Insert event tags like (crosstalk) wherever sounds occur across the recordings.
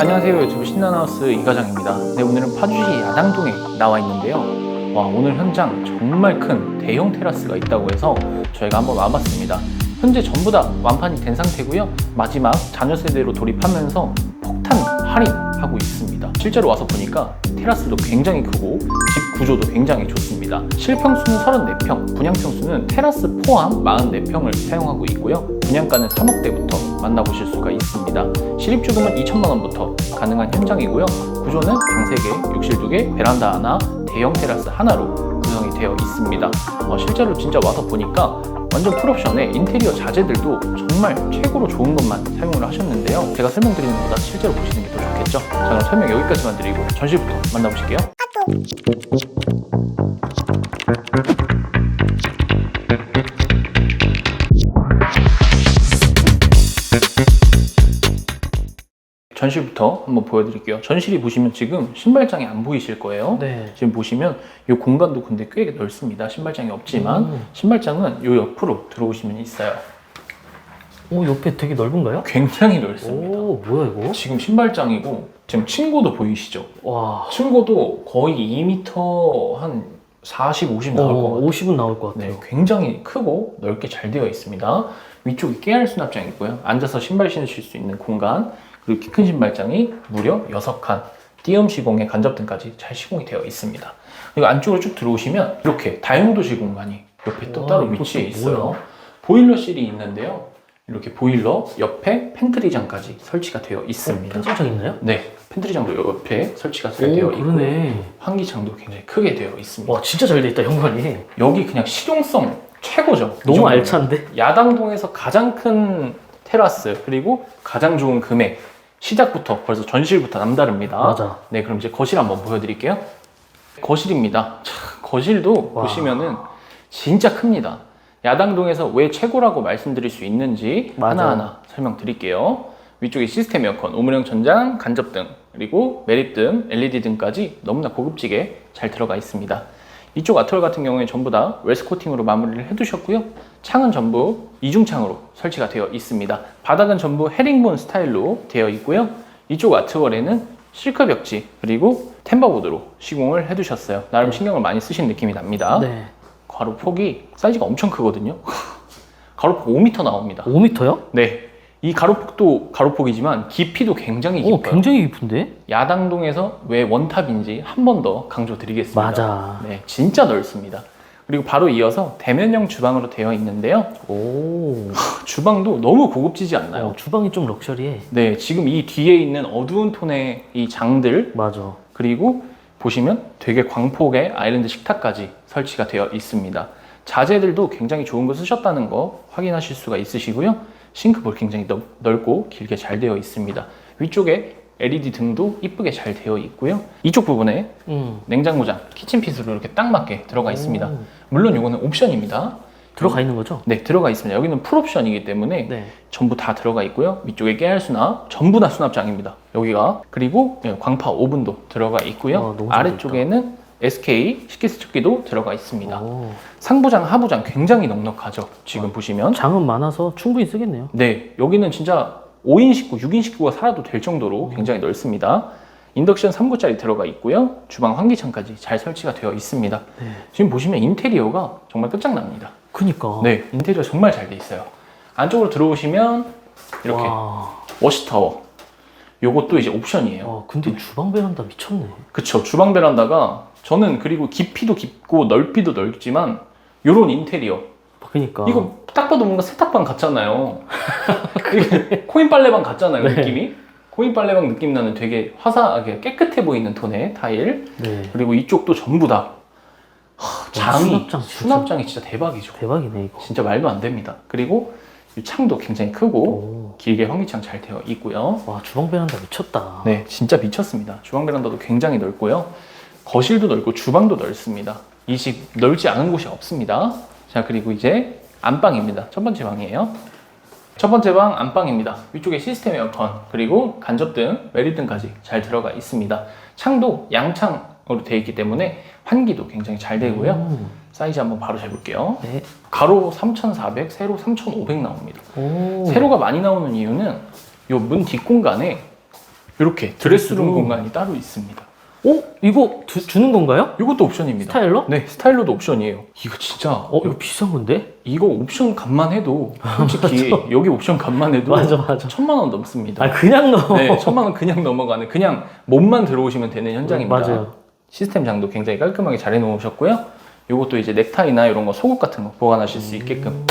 안녕하세요. 유튜브 신나나우스 이과장입니다. 네, 오늘은 파주시 야당동에 나와 있는데요. 와 오늘 현장 정말 큰 대형 테라스가 있다고 해서 저희가 한번 와봤습니다. 현재 전부 다 완판이 된 상태고요. 마지막 자녀 세대로 돌입하면서 폭탄 할인하고 있습니다. 실제로 와서 보니까 테라스도 굉장히 크고 집 구조도 굉장히 좋습니다. 실평수는 34평 분양평수는 테라스 포함 44평을 사용하고 있고요. 분양가는 3억대부터 만나보실 수가 있습니다 실입주금은 2천만 원부터 가능한 현장이고요. 구조는 방 3개, 욕실 2개, 베란다 하나, 대형 테라스 하나로 구성이 되어 있습니다. 어, 실제로 진짜 와서 보니까 완전 풀옵션에 인테리어 자재들도 정말 최고로 좋은 것만 사용을 하셨는데요. 제가 설명드리는 것보다 실제로 보시는 게 더 좋겠죠? 자 그럼 설명 여기까지만 드리고 전시부터 만나보실게요. 전실부터 한번 보여드릴게요. 전실이 보시면 지금 신발장이 안 보이실 거예요. 네. 지금 보시면 이 공간도 근데 꽤 넓습니다. 신발장이 없지만 음. 신발장은 이 옆으로 들어오시면 있어요. 오 옆에 되게 넓은가요? 굉장히 넓습니다. 오 뭐야 이거? 지금 신발장이고 지금 층고도 보이시죠? 와. 층고도 거의 2m 한 40, 50 나올 것 어, 같아요. 50은 나올 것 같아요. 네, 굉장히 크고 넓게 잘 되어 있습니다. 위쪽이 깨알 수납장 있고요. 앉아서 신발 신으실 수 있는 공간, 그리고 키 큰 신발장이 무려 6칸, 띄엄 시공에 간접 등까지 잘 시공이 되어 있습니다. 그리고 안쪽으로 쭉 들어오시면 이렇게 다용도실 공간이 옆에 또 와, 따로 위치해 있어요. 뭐야? 보일러실이 있는데요. 이렇게 보일러 옆에 팬트리장까지 설치가 되어 있습니다. 편집장 있나요? 네, 팬트리장도 옆에 설치가 잘오 되어 있고 그러네. 환기창도 굉장히 크게 되어 있습니다. 와 진짜 잘 돼 있다 현관이. 여기 그냥 실용성 최고죠. 이 너무 정도면. 알찬데? 야당동에서 가장 큰 테라스 그리고 가장 좋은 금액 시작부터 벌써 전실부터 남다릅니다. 맞아. 네, 그럼 이제 거실 한번 보여드릴게요. 거실입니다. 자, 거실도 와. 보시면은 진짜 큽니다. 야당동에서 왜 최고라고 말씀드릴 수 있는지 맞아. 하나하나 설명드릴게요. 위쪽에 시스템 에어컨, 오므령 천장, 간접등, 그리고 매립등, LED 등까지 너무나 고급지게 잘 들어가 있습니다. 이쪽 아트월 같은 경우에 전부 다 웰스 코팅으로 마무리를 해두셨고요. 창은 전부 이중창으로 설치가 되어 있습니다. 바닥은 전부 헤링본 스타일로 되어 있고요. 이쪽 아트월에는 실크 벽지 그리고 템버보드로 시공을 해두셨어요. 나름 신경을 많이 쓰신 느낌이 납니다. 네. 가로 폭이 사이즈가 엄청 크거든요. (laughs) 가로 폭 5m 나옵니다. 5m요? 네. 이 가로폭도 가로폭이지만 깊이도 굉장히 오 깊어요. 굉장히 깊은데? 야당동에서 왜 원탑인지 한 번 더 강조드리겠습니다. 맞아. 네, 진짜 넓습니다. 그리고 바로 이어서 대면형 주방으로 되어 있는데요. 오. (laughs) 주방도 너무 고급지지 않나요? 어, 주방이 좀 럭셔리해. 네, 지금 이 뒤에 있는 어두운 톤의 이 장들 맞아. 그리고 보시면 되게 광폭의 아일랜드 식탁까지 설치가 되어 있습니다. 자재들도 굉장히 좋은 거 쓰셨다는 거 확인하실 수가 있으시고요. 싱크볼 굉장히 넓, 넓고 길게 잘 되어 있습니다. 위쪽에 LED 등도 이쁘게 잘 되어 있고요. 이쪽 부분에 음. 냉장고장, 키친핏으로 이렇게 딱 맞게 들어가 있습니다. 오. 물론 이거는 옵션입니다. 들어가 있는 거죠? 네, 들어가 있습니다. 여기는 풀옵션이기 때문에 네. 전부 다 들어가 있고요. 위쪽에 깨알 수납, 전부 다 수납장입니다. 여기가 그리고 예, 광파 오븐도 들어가 있고요. 잘 아래쪽에는 SK 식기세척기도 들어가 있습니다. 오. 상부장, 하부장 굉장히 넉넉하죠. 지금 보시면. 장은 많아서 충분히 쓰겠네요. 네, 여기는 진짜 5인 식구, 6인 식구가 살아도 될 정도로 굉장히 넓습니다. 인덕션 3구짜리 들어가 있고요. 주방 환기창까지 잘 설치가 되어 있습니다. 네. 지금 보시면 인테리어가 정말 끝장납니다. 그니까. 네, 인테리어 정말 잘 돼 있어요. 안쪽으로 들어오시면 이렇게 와. 워시타워. 요것도 이제 옵션이에요. 와 근데 주방 베란다 미쳤네. 그쵸. 주방 베란다가 저는 그리고 깊이도 깊고 넓이도 넓지만 요런 인테리어. 그니까. 이거 딱 봐도 뭔가 세탁방 같잖아요. (laughs) 코인 빨래방 같잖아요, 네. 느낌이. 코인 빨래방 느낌 나는 되게 화사하게 깨끗해 보이는 톤의 타일. 네. 그리고 이쪽도 전부 다 하, 장이 수납장. 수납장이 진짜 대박이죠. 대박이네 이거. 진짜 말도 안 됩니다. 그리고 이 창도 굉장히 크고 오. 길게 환기창 잘 되어 있고요. 와 주방 베란다 미쳤다. 네, 진짜 미쳤습니다. 주방 베란다도 굉장히 넓고요. 거실도 넓고 주방도 넓습니다. 이 집 넓지 않은 곳이 없습니다. 자, 그리고 이제 안방입니다. 첫 번째 방이에요. 첫 번째 방 안방입니다. 위쪽에 시스템 에어컨 그리고 간접등, 매립등까지 잘 들어가 있습니다. 창도 양창으로 되어 있기 때문에 환기도 굉장히 잘 되고요. 음. 사이즈 한번 바로 재볼게요. 네. 가로 3,400, 세로 3,500 나옵니다. 오. 세로가 많이 나오는 이유는 요문 뒷공간에 이렇게 드레스룸 드레스룸. 공간이 따로 있습니다. 어? 이거 두- 주는 건가요? 이것도 옵션입니다. 스타일러? 네, 스타일러도 옵션이에요. 이거 진짜 어, 이거 비싼 건데? 이거 옵션 값만 해도 (laughs) 솔직히 여기 옵션 값만 해도 맞아, 맞아. 천만 원 넘습니다. 아, 그냥 넣어. 네, 천만 원 그냥 넘어가는 그냥 몸만 들어오시면 되는 현장입니다. 맞아요. 시스템 장도 굉장히 깔끔하게 잘 해놓으셨고요. 이것도 이제 넥타이나 이런 거 속옷 같은 거 보관하실 수 있게끔.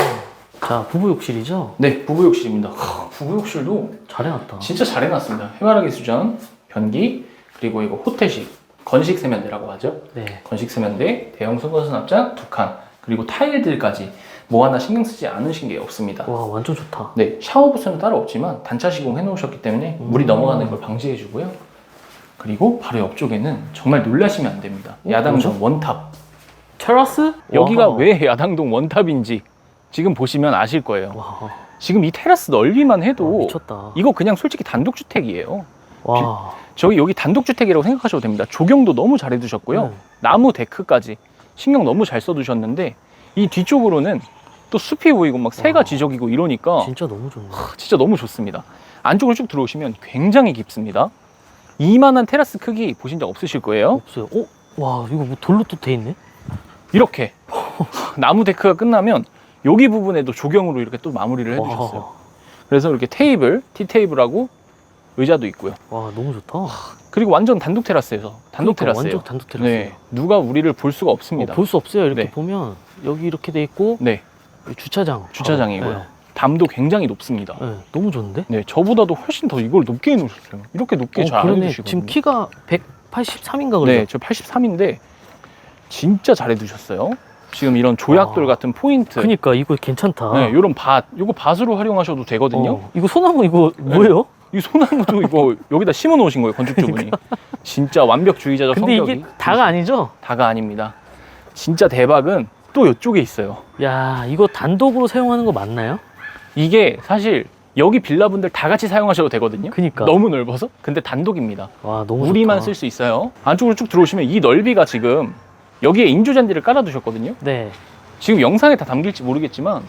자, 부부 욕실이죠? 네, 부부 욕실입니다. 하, 부부 욕실도 잘 해놨다. 진짜 잘 해놨습니다. 해바라기 수전, 변기, 그리고 이거 호텔식 건식 세면대라고 하죠. 네. 건식 세면대, 대형 수건 수납장 두 칸, 그리고 타일들까지 뭐 하나 신경 쓰지 않으신 게 없습니다. 와, 완전 좋다. 네, 샤워 부스는 따로 없지만 단차 시공 해놓으셨기 때문에 물이 음. 넘어가는 걸 방지해주고요. 그리고 바로 옆쪽에는 정말 놀라시면 안 됩니다. 어, 야당동 원탑. 테라스? 여기가 와. 왜 야당동 원탑인지 지금 보시면 아실 거예요. 와, 지금 이 테라스 넓이만 와, 해도 미쳤다. 이거 그냥 솔직히 단독주택이에요. 와. 저희 여기 단독주택이라고 생각하셔도 됩니다. 조경도 너무 잘 해두셨고요. 네. 나무 데크까지 신경 너무 잘 써두셨는데 이 뒤쪽으로는 또 숲이 보이고 막 새가 와. 지저귀고 이러니까 진짜 너무 좋네. 진짜 너무 좋습니다. 안쪽으로 쭉 들어오시면 굉장히 깊습니다. 이만한 테라스 크기 보신 적 없으실 거예요. 없어요. 어? 와, 이거 뭐 돌로 또 돼 있네? 이렇게 (laughs) 나무 데크가 끝나면 여기 부분에도 조경으로 이렇게 또 마무리를 해주셨어요. 와, 그래서 이렇게 테이블, 티 테이블하고 의자도 있고요. 와, 너무 좋다. 그리고 완전 단독 테라스에서 단독 그러니까 테라스예요. 완전 단독 테라스. 네, 누가 우리를 볼 수가 없습니다. 어, 볼수 없어요. 이렇게 네. 보면 여기 이렇게 돼 있고 네, 주차장. 주차장이고요. 네. 담도 굉장히 높습니다. 네, 너무 좋은데? 네, 저보다도 훨씬 더 이걸 높게 해놓으셨어요. 이렇게 높게 어, 잘안 그러네. 해주시거든요. 지금 키가 183인가 그래요? 네, 저 83인데 진짜 잘 해두셨어요. 지금 이런 조약돌 아, 같은 포인트, 그니까 이거 괜찮다. 네, 이런 밭, 이거 밭으로 활용하셔도 되거든요. 어, 이거 소나무 이거 뭐예요? 이 소나무도 이거 (laughs) 여기다 심어 놓으신 거예요, 건축주분이. 진짜 완벽주의자적 근데 성격이. 이게 다가 아니죠? 다가 아닙니다. 진짜 대박은 또 이쪽에 있어요. 야, 이거 단독으로 사용하는 거 맞나요? 이게 사실 여기 빌라분들 다 같이 사용하셔도 되거든요. 그니까. 너무 넓어서. 근데 단독입니다. 와, 너무 우리만 좋다. 쓸 수 있어요. 안쪽으로 쭉 들어오시면 이 넓이가 지금 여기에 인조잔디를 깔아두셨거든요. 네. 지금 영상에 다 담길지 모르겠지만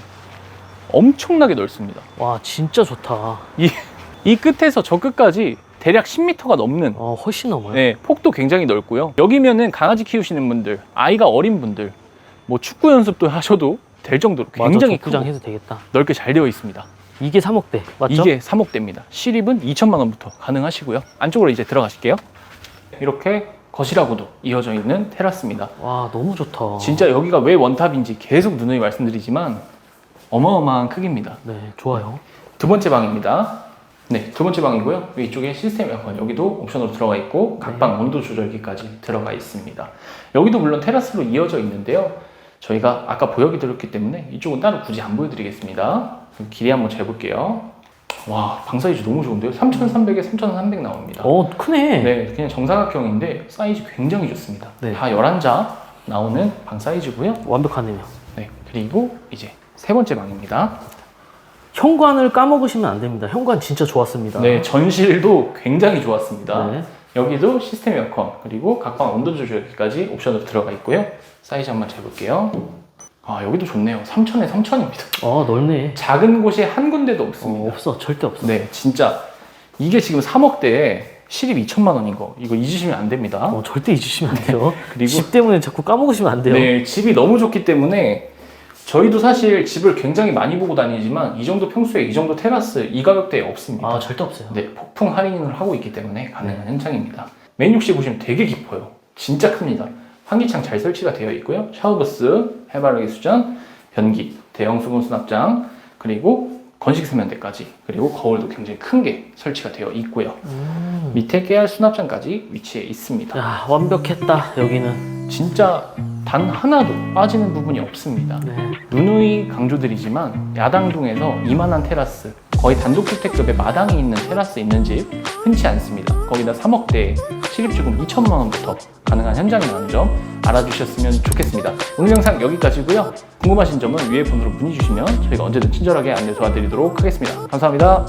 엄청나게 넓습니다. 와, 진짜 좋다. 이, 이 끝에서 저 끝까지 대략 10m가 넘는 어, 훨씬 넘어요. 네, 폭도 굉장히 넓고요. 여기면은 강아지 키우시는 분들, 아이가 어린 분들, 뭐 축구 연습도 하셔도 될 정도로 굉장히 맞아, 족구장 크고 해도 되겠다. 넓게 잘 되어 있습니다. 이게 3억대 맞죠? 이게 3억대입니다. 시립은 2천만 원부터 가능하시고요. 안쪽으로 이제 들어가실게요. 이렇게 거실하고도 이어져 있는 테라스입니다. 와, 너무 좋다. 진짜 여기가 왜 원탑인지 계속 누누이 말씀드리지만 어마어마한 크기입니다. 네, 좋아요. 두 번째 방입니다. 네, 두 번째 방이고요. 이쪽에 시스템 에어컨 여기도 옵션으로 들어가 있고 각방 온도 조절기까지 들어가 있습니다. 여기도 물론 테라스로 이어져 있는데요. 저희가 아까 보여드렸기 때문에 이쪽은 따로 굳이 안 보여드리겠습니다. 길이 한번 재볼게요. 와, 방 사이즈 너무 좋은데요? 3,300에 3,300 나옵니다. 어, 크네. 네, 그냥 정사각형인데 사이즈 굉장히 좋습니다. 네. 다 11자 나오는 방 사이즈고요. 완벽하네요. 네, 그리고 이제 세 번째 방입니다. 현관을 까먹으시면 안 됩니다. 현관 진짜 좋았습니다. 네, 전실도 굉장히 좋았습니다. 네. 여기도 시스템 에어컨 그리고 각방 온도 조절기까지 옵션으로 들어가 있고요. 사이즈 한번 재볼게요. 아 여기도 좋네요. 3천에 3천입니다. 어, 넓네. 작은 곳이 한 군데도 어, 없습니다. 없어. 절대 없어. 네, 진짜 이게 지금 3억대에 시립 2천만 원인 거 이거 잊으시면 안 됩니다. 어, 절대 잊으시면 안 돼요. (laughs) 그리고 집 때문에 자꾸 까먹으시면 안 돼요. 네, 집이 너무 좋기 때문에 저희도 사실 집을 굉장히 많이 보고 다니지만 이 정도 평수에 이 정도 테라스 이 가격대에 없습니다. 아, 절대 없어요. 네, 폭풍 할인을 하고 있기 때문에 가능한 현장입니다. 메인 욕실 보시면 되게 깊어요. 진짜 큽니다. 환기창 잘 설치가 되어 있고요. 샤워부스, 해바라기 수전, 변기, 대형 수분 수납장, 그리고 건식 세면대까지, 그리고 거울도 굉장히 큰 게 설치가 되어 있고요. 음. 밑에 깨알 수납장까지 위치해 있습니다. 야, 완벽했다. 여기는. 진짜 단 하나도 빠지는 부분이 없습니다. 네. 누누이 강조드리지만 야당동에서 이만한 테라스 거의 단독주택급의 마당이 있는 테라스 있는 집 흔치 않습니다. 거기다 3억대에 실입주금 2천만 원부터 가능한 현장이라는 점 알아주셨으면 좋겠습니다. 오늘 영상 여기까지고요. 궁금하신 점은 위에 번호로 문의 주시면 저희가 언제든 친절하게 안내 도와드리도록 하겠습니다. 감사합니다.